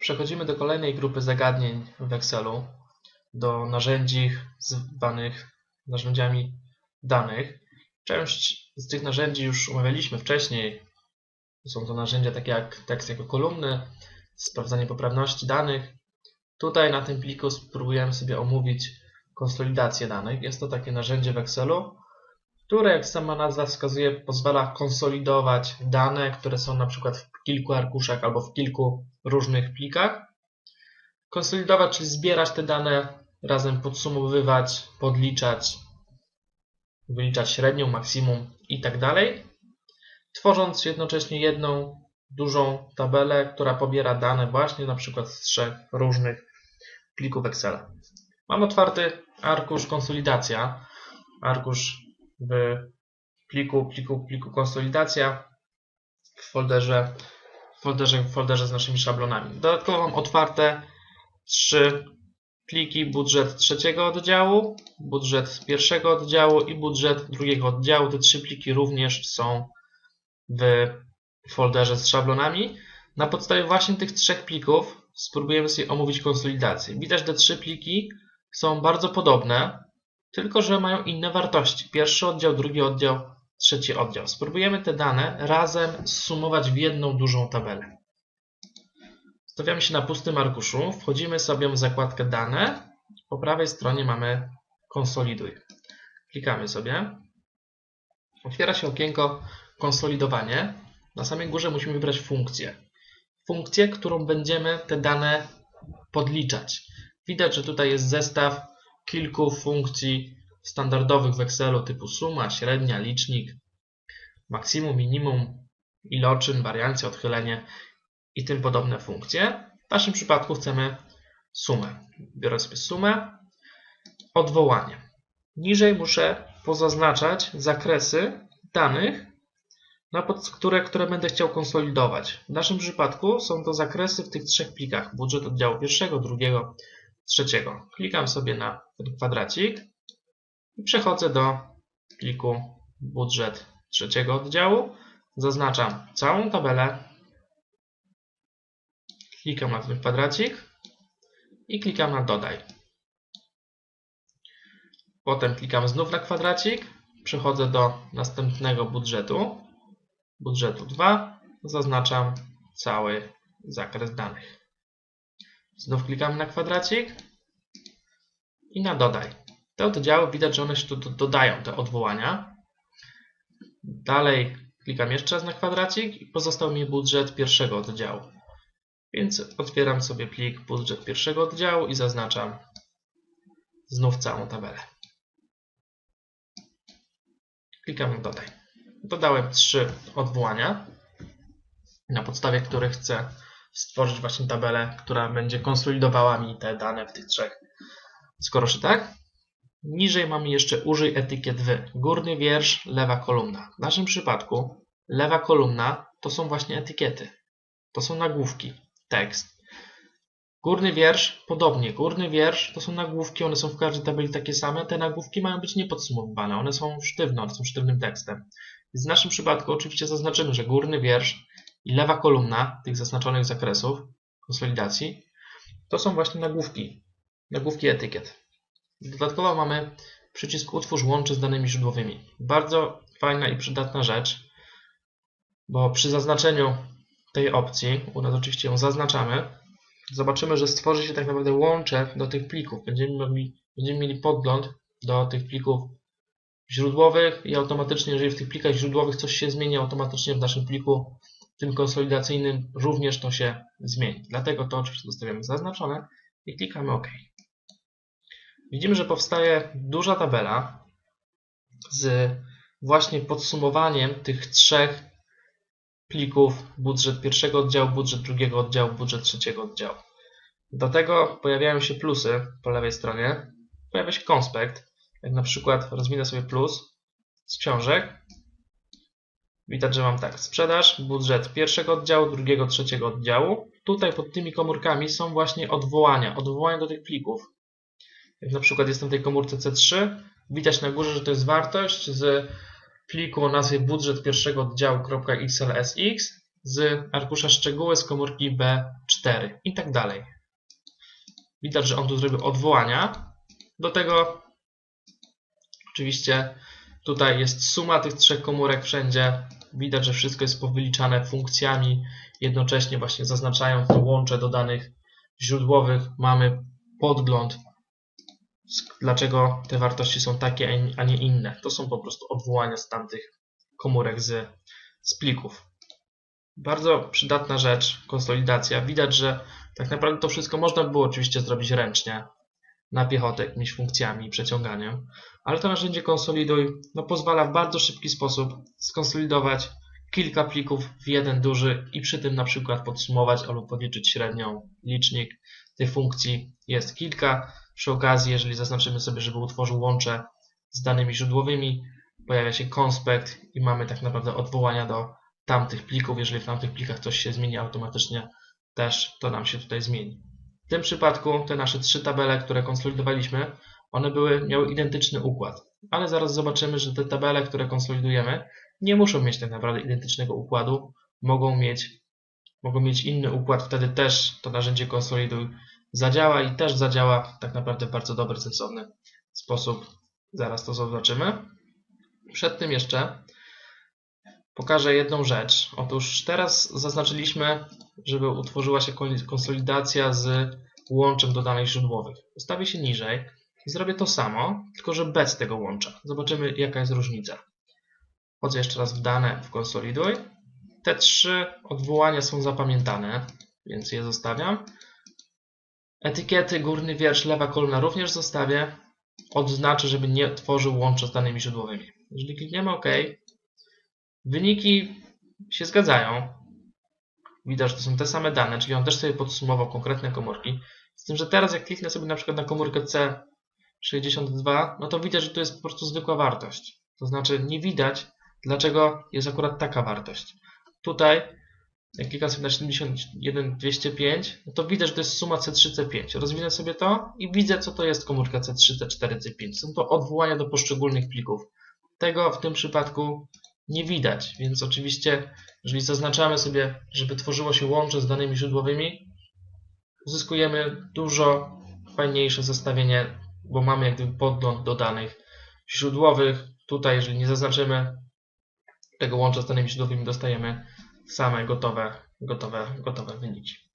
przechodzimy do kolejnej grupy zagadnień w Excelu, do narzędzi zwanych narzędziami danych. Część z tych narzędzi już omawialiśmy wcześniej. Są to narzędzia takie jak tekst jako kolumny, sprawdzanie poprawności danych. Tutaj na tym pliku spróbujemy sobie omówić konsolidację danych. Jest to takie narzędzie w Excelu, które jak sama nazwa wskazuje pozwala konsolidować dane, które są na przykład kilku arkuszach albo w kilku różnych plikach. Konsolidować, czyli zbierać te dane, razem podsumowywać, podliczać, wyliczać średnią, maksimum i tak dalej, tworząc jednocześnie jedną dużą tabelę, która pobiera dane właśnie na przykład z trzech różnych plików Excela. Mam otwarty arkusz konsolidacja, arkusz w pliku, pliku, pliku konsolidacja w folderze, w folderze, w folderze z naszymi szablonami. Dodatkowo mam otwarte trzy pliki, budżet trzeciego oddziału, budżet pierwszego oddziału i budżet drugiego oddziału. Te trzy pliki również są w folderze z szablonami. Na podstawie właśnie tych trzech plików spróbujemy sobie omówić konsolidację. Widać, że te trzy pliki są bardzo podobne, tylko że mają inne wartości. Pierwszy oddział, drugi oddział, trzeci oddział. Spróbujemy te dane razem zsumować w jedną dużą tabelę. Stawiamy się na pustym arkuszu, wchodzimy sobie w zakładkę dane. Po prawej stronie mamy konsoliduj. Klikamy sobie. Otwiera się okienko konsolidowanie. Na samej górze musimy wybrać funkcję. Funkcję, którą będziemy te dane podliczać. Widać, że tutaj jest zestaw kilku funkcji standardowych w Excelu typu suma, średnia, licznik, maksimum, minimum, iloczyn, wariancja, odchylenie i tym podobne funkcje. W naszym przypadku chcemy sumę. Biorę sobie sumę, odwołanie. Niżej muszę pozaznaczać zakresy danych, na pod, które, które będę chciał konsolidować. W naszym przypadku są to zakresy w tych trzech plikach. Budżet oddziału pierwszego, drugiego, trzeciego. Klikam sobie na kwadracik i przechodzę do pliku budżet trzeciego oddziału. Zaznaczam całą tabelę. Klikam na ten kwadracik i klikam na dodaj. Potem klikam znów na kwadracik. Przechodzę do następnego budżetu. Budżetu 2. Zaznaczam cały zakres danych. Znów klikamy na kwadracik i na dodaj. Te oddziały widać, że one się tu dodają, te odwołania. Dalej klikam jeszcze raz na kwadracik i pozostał mi budżet pierwszego oddziału. Więc otwieram sobie plik budżet pierwszego oddziału i zaznaczam znów całą tabelę. Klikam dodaj. Dodałem trzy odwołania, na podstawie których chcę stworzyć właśnie tabelę, która będzie konsolidowała mi te dane w tych trzech. Skoro się tak, niżej mamy jeszcze użyj etykiet w. Górny wiersz, lewa kolumna. W naszym przypadku lewa kolumna to są właśnie etykiety. To są nagłówki, tekst. Górny wiersz, podobnie. Górny wiersz to są nagłówki, one są w każdej tabeli takie same. Te nagłówki mają być niepodsumowywane, one są sztywne, one są sztywnym tekstem. w naszym przypadku oczywiście zaznaczymy, że górny wiersz i lewa kolumna tych zaznaczonych zakresów konsolidacji to są właśnie nagłówki, nagłówki etykiet. Dodatkowo mamy przycisk utwórz łączy z danymi źródłowymi. Bardzo fajna i przydatna rzecz, bo przy zaznaczeniu tej opcji, u nas oczywiście ją zaznaczamy, zobaczymy, że stworzy się tak naprawdę łącze do tych plików. Będziemy mieli, będziemy mieli podgląd do tych plików źródłowych i automatycznie, jeżeli w tych plikach źródłowych coś się zmieni, automatycznie w naszym pliku tym konsolidacyjnym również to się zmieni. Dlatego to oczywiście zostawiamy zaznaczone i klikamy OK. Widzimy, że powstaje duża tabela z właśnie podsumowaniem tych trzech plików budżet pierwszego oddziału, budżet drugiego oddziału, budżet trzeciego oddziału. Do tego pojawiają się plusy po lewej stronie. Pojawia się konspekt, jak na przykład rozwinę sobie plus z książek Widać, że mam tak, sprzedaż, budżet pierwszego oddziału, drugiego, trzeciego oddziału. Tutaj pod tymi komórkami są właśnie odwołania, odwołania do tych plików. Jak na przykład jestem w tej komórce C3, widać na górze, że to jest wartość z pliku o nazwie budżet pierwszego oddziału.xlsx z arkusza szczegóły z komórki B4 i tak dalej. Widać, że on tu zrobił odwołania. Do tego oczywiście tutaj jest suma tych trzech komórek wszędzie. Widać, że wszystko jest powyliczane funkcjami. Jednocześnie właśnie zaznaczając łącze do danych źródłowych mamy podgląd dlaczego te wartości są takie, a nie inne. To są po prostu odwołania z tamtych komórek z, z plików. Bardzo przydatna rzecz, konsolidacja. Widać, że tak naprawdę to wszystko można było oczywiście zrobić ręcznie, na piechotę jakimiś funkcjami przeciąganiem, ale to narzędzie Konsoliduj no, pozwala w bardzo szybki sposób skonsolidować kilka plików w jeden duży i przy tym na przykład podsumować albo podliczyć średnią licznik tych funkcji. Jest kilka. Przy okazji, jeżeli zaznaczymy sobie, żeby utworzył łącze z danymi źródłowymi, pojawia się konspekt i mamy tak naprawdę odwołania do tamtych plików. Jeżeli w tamtych plikach coś się zmieni automatycznie, też to nam się tutaj zmieni. W tym przypadku te nasze trzy tabele, które konsolidowaliśmy, one były, miały identyczny układ. Ale zaraz zobaczymy, że te tabele, które konsolidujemy, nie muszą mieć tak naprawdę identycznego układu. Mogą mieć, mogą mieć inny układ, wtedy też to narzędzie konsoliduj zadziała i też zadziała tak naprawdę w bardzo dobry, sensowny sposób. Zaraz to zobaczymy. Przed tym jeszcze pokażę jedną rzecz. Otóż teraz zaznaczyliśmy, żeby utworzyła się konsolidacja z łączem do danych źródłowych. Ustawię się niżej i zrobię to samo, tylko że bez tego łącza. Zobaczymy jaka jest różnica. Wchodzę jeszcze raz w dane w konsoliduj. Te trzy odwołania są zapamiętane, więc je zostawiam. Etykiety, górny wiersz, lewa kolumna również zostawię. Odznaczę, żeby nie tworzył łącza z danymi źródłowymi. Jeżeli klikniemy OK, wyniki się zgadzają. Widać, że to są te same dane, czyli on też sobie podsumował konkretne komórki. Z tym, że teraz jak kliknę sobie na przykład na komórkę C62, no to widać, że to jest po prostu zwykła wartość. To znaczy nie widać, dlaczego jest akurat taka wartość. Tutaj klikam sobie na 71205, no to widać, że to jest suma C3, C5. Rozwinę sobie to i widzę, co to jest komórka C3, C4, C5. Są to odwołania do poszczególnych plików. Tego w tym przypadku nie widać, więc oczywiście, jeżeli zaznaczamy sobie, żeby tworzyło się łącze z danymi źródłowymi, uzyskujemy dużo fajniejsze zestawienie, bo mamy jak gdyby podgląd do danych źródłowych. Tutaj, jeżeli nie zaznaczymy tego łącza z danymi źródłowymi, dostajemy same gotowe, gotowe, gotowe wyniki.